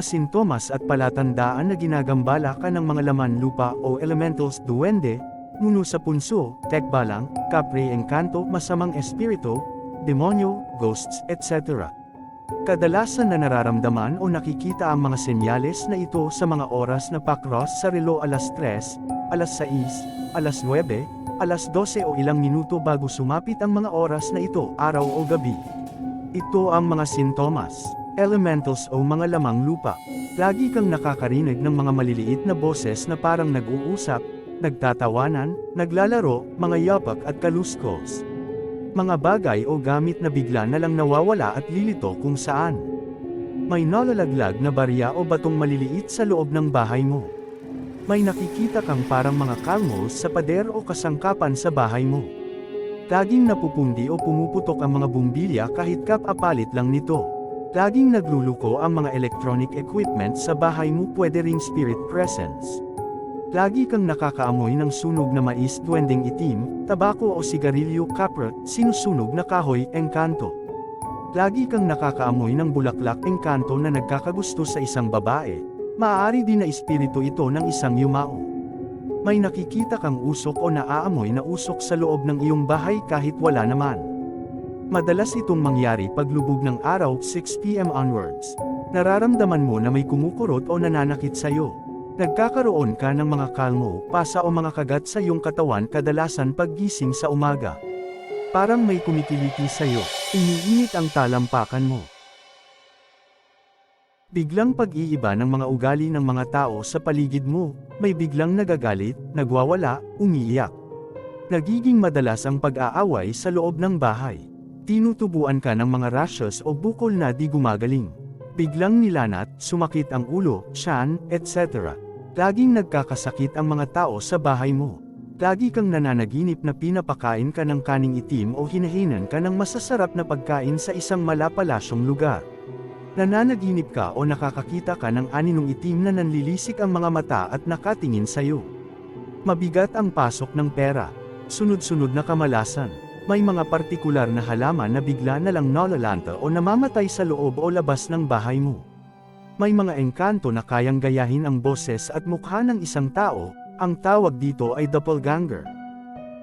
Mga sintomas at palatandaan na ginagambala ka ng mga laman lupa o elementals duwende, nuno sa punso, tekbalang, kapre engkanto, masamang espiritu, demonyo, ghosts, etc. Kadalasan na nararamdaman o nakikita ang mga senyales na ito sa mga oras na pakros sa relo alas 3, alas 6, alas 9, alas 12 o ilang minuto bago sumapit ang mga oras na ito, araw o gabi. Ito ang mga sintomas, elementals o mga lamang lupa. Lagi kang nakakarinig ng mga maliliit na boses na parang nag-uusap, nagtatawanan, naglalaro, mga yapak at kaluskos. Mga bagay o gamit na bigla na lang nawawala at lilito kung saan. May nalalaglag na barya o batong maliliit sa loob ng bahay mo. May nakikita kang parang mga kalmos sa pader o kasangkapan sa bahay mo. Laging napupundi o pumuputok ang mga bumbilya kahit kapapalit lang nito. Laging nagluluko ang mga electronic equipment sa bahay mo pwede ring spirit presence. Lagi kang nakakaamoy ng sunog na mais duwending itim, tabako o sigarilyo kapra, sinusunog na kahoy, engkanto. Lagi kang nakakaamoy ng bulaklak engkanto na nagkakagusto sa isang babae, maaari din na espiritu ito ng isang yumao. May nakikita kang usok o naaamoy na usok sa loob ng iyong bahay kahit wala naman. Madalas itong mangyari paglubog ng araw 6pm onwards. Nararamdaman mo na may kumukurot o nananakit sa'yo. Nagkakaroon ka ng mga kalmo, pasa o mga kagat sa iyong katawan kadalasan paggising sa umaga. Parang may kumikiliti sa'yo, iniinit ang talampakan mo. Biglang pag-iiba ng mga ugali ng mga tao sa paligid mo, may biglang nagagalit, nagwawala, umiiyak. Nagiging madalas ang pag-aaway sa loob ng bahay. Tinutubuan ka ng mga rashes o bukol na di gumagaling. Biglang nilanat, sumakit ang ulo, tiyan, etc. Laging nagkakasakit ang mga tao sa bahay mo. Lagi kang nananaginip na pinapakain ka ng kaning itim o hinahinan ka ng masasarap na pagkain sa isang malapalasyong lugar. Nananaginip ka o nakakakita ka ng aninong itim na nanlilisik ang mga mata at nakatingin sa'yo. Mabigat ang pasok ng pera. Sunod-sunod na kamalasan. May mga partikular na halaman na bigla na lang nalalanta o namamatay sa loob o labas ng bahay mo. May mga engkanto na kayang gayahin ang boses at mukha ng isang tao, ang tawag dito ay doppelganger.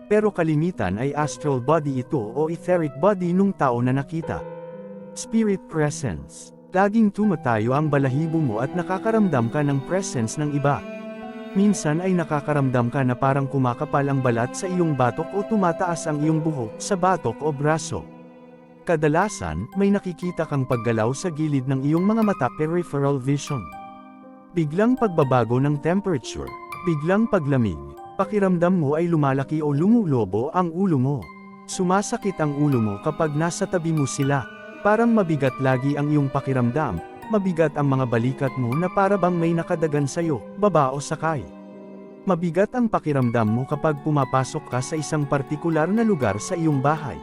Pero kalimitan ay astral body ito o etheric body nung tao na nakita. Spirit presence. Laging tumatayo ang balahibo mo at nakakaramdam ka ng presence ng iba. Minsan ay nakakaramdam ka na parang kumakapal ang balat sa iyong batok o tumataas ang iyong buhok sa batok o braso. Kadalasan, may nakikita kang paggalaw sa gilid ng iyong mga mata peripheral vision. Biglang pagbabago ng temperature, biglang paglamig, pakiramdam mo ay lumalaki o lumulobo ang ulo mo. Sumasakit ang ulo mo kapag nasa tabi mo sila, parang mabigat lagi ang iyong pakiramdam, mabigat ang mga balikat mo na para bang may nakadagan sa'yo, baba o sakay. Mabigat ang pakiramdam mo kapag pumapasok ka sa isang partikular na lugar sa iyong bahay.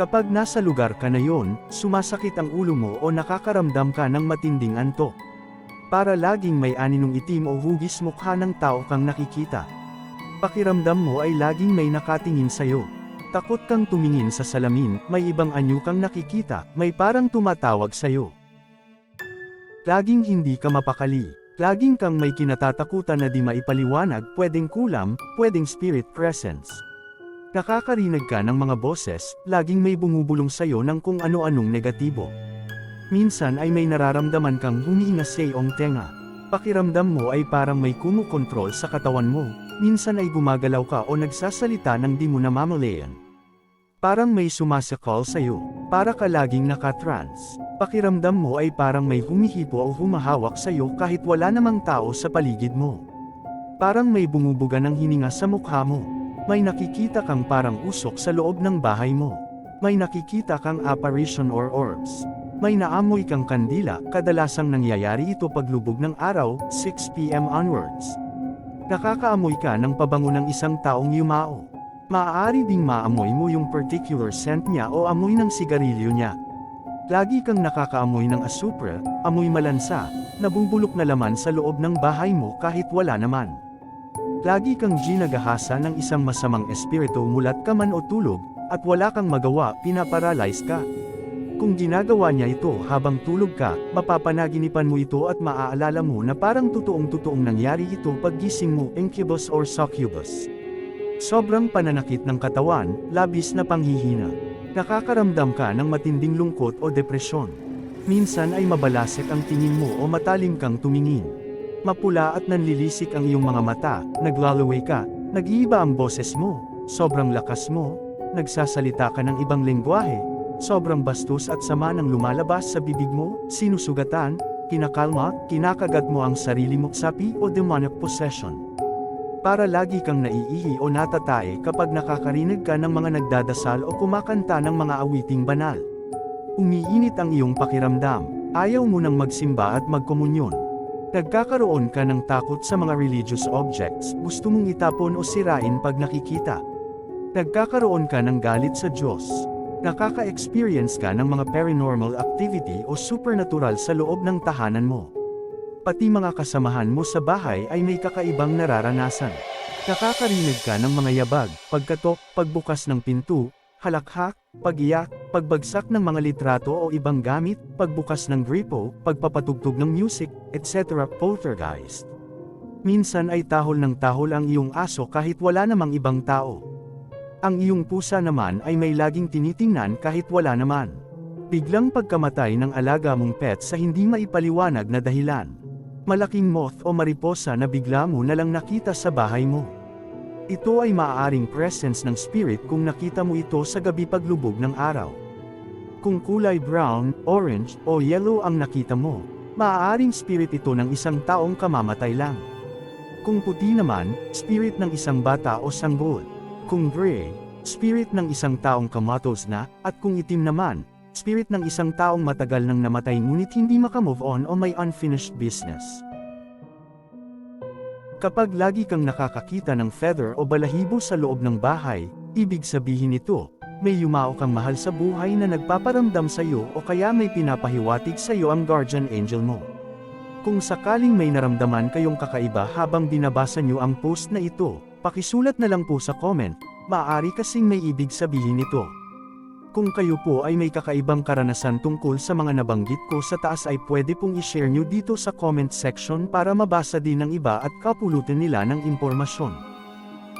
Kapag nasa lugar ka na yon, sumasakit ang ulo mo o nakakaramdam ka ng matinding antok. Para laging may aninong itim o hugis mukha ng tao kang nakikita. Pakiramdam mo ay laging may nakatingin sa'yo. Takot kang tumingin sa salamin, may ibang anyo kang nakikita, may parang tumatawag sa'yo. Laging hindi ka mapakali. Laging kang may kinatatakutan na di maipaliwanag, pwedeng kulam, pwedeng spirit presence. Nakakarinig ka ng mga boses, laging may bumubulong sa'yo ng kung ano-anong negatibo. Minsan ay may nararamdaman kang humihinga sa iyong tenga. Pakiramdam mo ay parang may kumukontrol sa katawan mo, minsan ay gumagalaw ka o nagsasalita ng di mo namamalayan. Parang may sumasakal sa'yo, para ka laging nakatrans. Pakiramdam mo ay parang may humihipo o humahawak sa'yo kahit wala namang tao sa paligid mo. Parang may bumubuga ng hininga sa mukha mo. May nakikita kang parang usok sa loob ng bahay mo. May nakikita kang apparition or orbs. May naamoy kang kandila, kadalasang nangyayari ito paglubog ng araw, 6pm onwards. Nakakaamoy ka ng pabango ng isang taong yumao. Maaari ding maamoy mo yung particular scent niya o amoy ng sigarilyo niya. Lagi kang nakakaamoy ng asupra, amoy malansa, nabubulok na laman sa loob ng bahay mo kahit wala naman. Lagi kang ginagahasa ng isang masamang espiritu mulat ka man o tulog, at wala kang magawa, pinaparalyze ka. Kung ginagawa niya ito habang tulog ka, mapapanaginipan mo ito at maaalala mo na parang totoong-totoong nangyari ito paggising mo, incubus or succubus. Sobrang pananakit ng katawan, labis na panghihina. Nakakaramdam ka ng matinding lungkot o depresyon. Minsan ay mabalasik ang tingin mo o matalim kang tumingin. Mapula at nanlilisik ang iyong mga mata, naglalaway ka, nag-iiba ang boses mo, sobrang lakas mo, nagsasalita ka ng ibang lengguwahe, sobrang bastos at sama ng lumalabas sa bibig mo, sinusugatan, kinakalma, kinakagat mo ang sarili mo, sapi o demonic possession. Para lagi kang naiihi o natatae kapag nakakarinig ka ng mga nagdadasal o kumakanta ng mga awiting banal. Umiinit ang iyong pakiramdam, ayaw mo nang magsimba at magkomunyon. Nagkakaroon ka ng takot sa mga religious objects, gusto mong itapon o sirain pag nakikita. Nagkakaroon ka ng galit sa Diyos. Nakaka-experience ka ng mga paranormal activity o supernatural sa loob ng tahanan mo. Pati mga kasamahan mo sa bahay ay may kakaibang nararanasan. Nakakarinig ka ng mga yabag, pagkatok, pagbukas ng pinto, halakhak, pagiyak, pagbagsak ng mga litrato o ibang gamit, pagbukas ng gripo, pagpapatugtog ng music, etc. poltergeist. Minsan ay tahol ng tahol ang iyong aso kahit wala namang ibang tao. Ang iyong pusa naman ay may laging tinitingnan kahit wala naman. Biglang pagkamatay ng alaga mong pet sa hindi maipaliwanag na dahilan. Malaking moth o mariposa na bigla mo na lang nakita sa bahay mo. Ito ay maaaring presence ng spirit kung nakita mo ito sa gabi paglubog ng araw. Kung kulay brown, orange, o yellow ang nakita mo, maaaring spirit ito ng isang taong kamamatay lang. Kung puti naman, spirit ng isang bata o sanggol. Kung gray, spirit ng isang taong kamatos na, at kung itim naman, spirit ng isang taong matagal nang namatay ngunit hindi makamove on o may unfinished business. Kapag lagi kang nakakakita ng feather o balahibo sa loob ng bahay, ibig sabihin nito, may yumao kang mahal sa buhay na nagpaparamdam sa iyo o kaya may pinapahiwatig sa iyo ang guardian angel mo. Kung sakaling may naramdaman kayong kakaiba habang binabasa niyo ang post na ito, pakisulat na lang po sa comment, maaari kasing may ibig sabihin nito. Kung kayo po ay may kakaibang karanasan tungkol sa mga nabanggit ko sa taas ay pwede pong i-share nyo dito sa comment section para mabasa din ng iba at kapulutan nila ng impormasyon.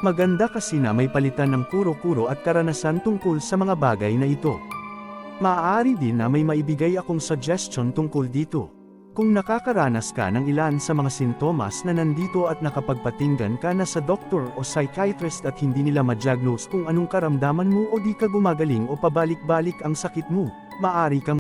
Maganda kasi na may palitan ng kuro-kuro at karanasan tungkol sa mga bagay na ito. Maaari din na may maibigay akong suggestion tungkol dito. Kung nakakaranas ka ng ilan sa mga sintomas na nandito at nakapagpatinggan ka na sa doktor o psychiatrist at hindi nila ma-diagnose kung anong karamdaman mo o di ka gumagaling o pabalik-balik ang sakit mo, maaari kang